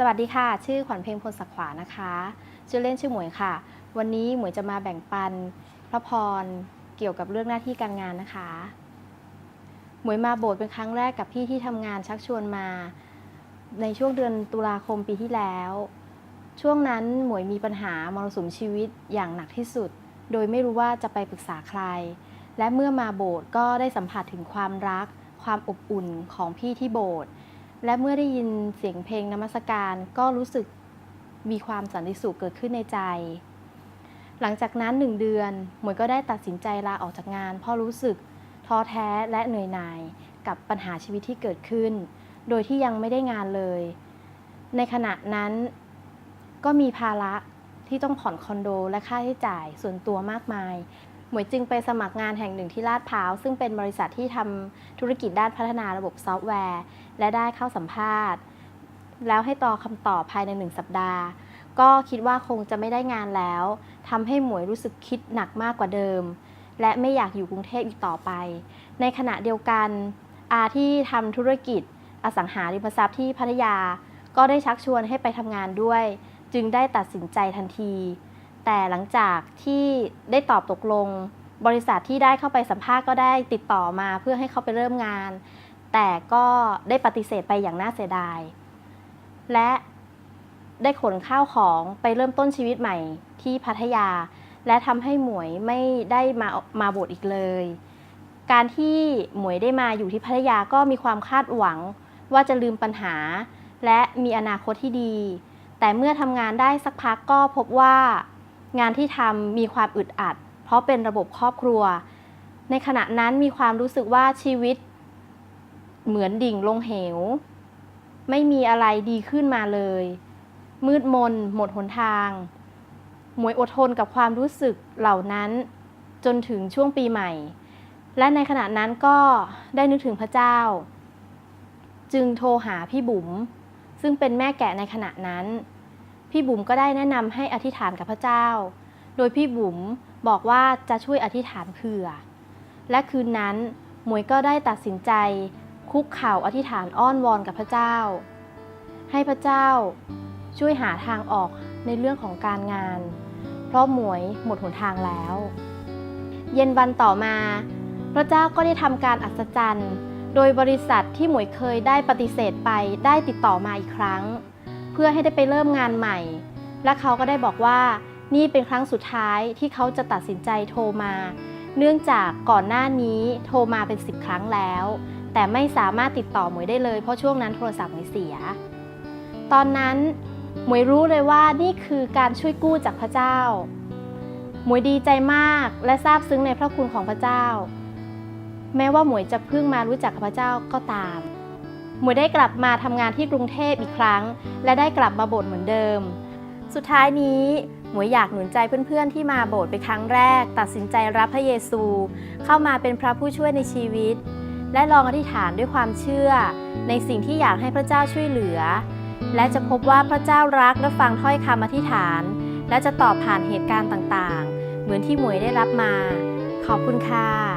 สวัสดีค่ะ ชื่อขวัญเพลงพลศักขวานะคะ ชื่อเล่นชื่อหมวยค่ะ วันนี้หมวยจะมาแบ่งปันพระพรเกี่ยวกับเรื่องหน้าที่การงานนะคะ หมวยมาโบสถ์เป็นครั้งแรกกับพี่ที่ทำงานชักชวนมา ในช่วงเดือนตุลาคมปีที่แล้ว ช่วงนั้นหมวยมีปัญหามรสุมชีวิตอย่างหนักที่สุด โดยไม่รู้ว่าจะไปปรึกษาใคร และเมื่อมาโบสถ์ก็ได้สัมผัสถึงความรัก ความอบอุ่นของพี่ที่โบสถ์ และเมื่อได้ยินเสียงเพลงนมัสการก็รู้สึกมีความสันติสุขเกิดขึ้นในใจ หลังจากนั้นหนึ่งเดือนหมวยก็ได้ตัดสินใจลาออกจากงาน เพราะรู้สึกท้อแท้และเหนื่อยหน่ายกับปัญหาชีวิตที่เกิดขึ้น โดยที่ยังไม่ได้งานเลย ในขณะนั้นก็มีภาระที่ต้องผ่อนคอนโดและค่าใช้จ่ายส่วนตัวมากมาย หมวยจึงไปสมัครงานแห่งหนึ่งที่ลาดพร้าว ซึ่งเป็นบริษัทที่ทำธุรกิจด้านพัฒนาระบบซอฟต์แวร์ และได้เข้าสัมภาษณ์ แล้วให้ต่อคำตอบภายในหนึ่งสัปดาห์ ก็คิดว่าคงจะไม่ได้งานแล้วทำให้หมวยรู้สึกคิดหนักมากกว่าเดิม และไม่อยากอยู่กรุงเทพอีกต่อไป ในขณะเดียวกันอาที่ทำธุรกิจอสังหาริมทรัพย์ที่พัทยา ก็ได้ชักชวนให้ไปทำงานด้วย จึงได้ตัดสินใจทันที แต่หลังจากที่ได้ตอบตกลง บริษัทที่ได้เข้าไปสัมภาษณ์ก็ได้ติดต่อมาเพื่อให้เขาไปเริ่มงาน แต่ก็ได้ปฏิเสธไปอย่างน่าเสียดาย และได้ขนข้าวของไปเริ่มต้นชีวิตใหม่ที่พัทยา และทำให้หมวยไม่ได้มามาโบสถ์อีกเลย การที่หมวยได้มาอยู่ที่พัทยาก็มีความคาดหวังว่าจะลืมปัญหา และมีอนาคตที่ดี แต่เมื่อทำงานได้สักพักก็พบว่า งานที่ทำมีความอึดอัด เพราะเป็นระบบครอบครัว ในขณะนั้นมีความรู้สึกว่าชีวิต เหมือนดิ่งลงเหว ไม่มีอะไรดีขึ้นมาเลย มืดมน หมดหนทางหมวยอดทนกับความรู้สึกเหล่านั้น จนถึงช่วงปีใหม่ และในขณะนั้นก็ได้นึกถึงพระเจ้า จึงโทรหาพี่บุ๋มซึ่งเป็นแม่แกะในขณะนั้น พี่บุ๋มก็ได้แนะนำให้อธิษฐานกับพระเจ้า โดยพี่บุ๋มบอกว่าจะช่วยอธิษฐานเผื่อ และคืนนั้นหมวยก็ได้ตัดสินใจ คุกเข่าอธิษฐานอ้อนวอนกับพระเจ้า ให้พระเจ้าช่วยหาทางออกในเรื่องของการงาน เพราะหมวยหมดหนทางแล้ว เย็นวันต่อมา พระเจ้าก็ได้ทำการอัศจรรย์ โดยบริษัทที่หมวยเคยได้ปฏิเสธไปได้ติดต่อมาอีกครั้ง พื่อให้ได้ไปเริ่มงานใหม่ และเขาก็ได้บอกว่านี่เป็นครั้งสุดท้ายที่เขาจะตัดสินใจโทรมา เนื่องจากก่อนหน้านี้โทรมาเป็นสิบครั้งแล้ว แต่ไม่สามารถติดต่อหมวยได้เลย เพราะช่วงนั้นโทรศัพท์หมวยเสีย ตอนนั้นหมวยรู้เลยว่านี่คือการช่วยกู้จากพระเจ้า หมวยดีใจมากและซาบซึ้งในพระคุณของพระเจ้า แม้ว่าหมวยจะเพิ่งมารู้จักพระเจ้าก็ตาม หมวยได้กลับมาทำงานที่กรุงเทพอีกครั้ง และได้กลับมาโบสถ์เหมือนเดิม สุดท้ายนี้หมวยอยากหนุนใจเพื่อนๆ ที่มาโบสถ์เป็นครั้งแรก ตัดสินใจรับพระเยซู เข้ามาเป็นพระผู้ช่วยในชีวิต และลองอธิษฐานด้วยความเชื่อ ในสิ่งที่อยากให้พระเจ้าช่วยเหลือ และจะพบว่าพระเจ้ารักและฟังถ้อยคำอธิษฐาน และจะตอบผ่านเหตุการณ์ต่างๆ เหมือนที่หมวยได้รับมา ขอบคุณค่ะ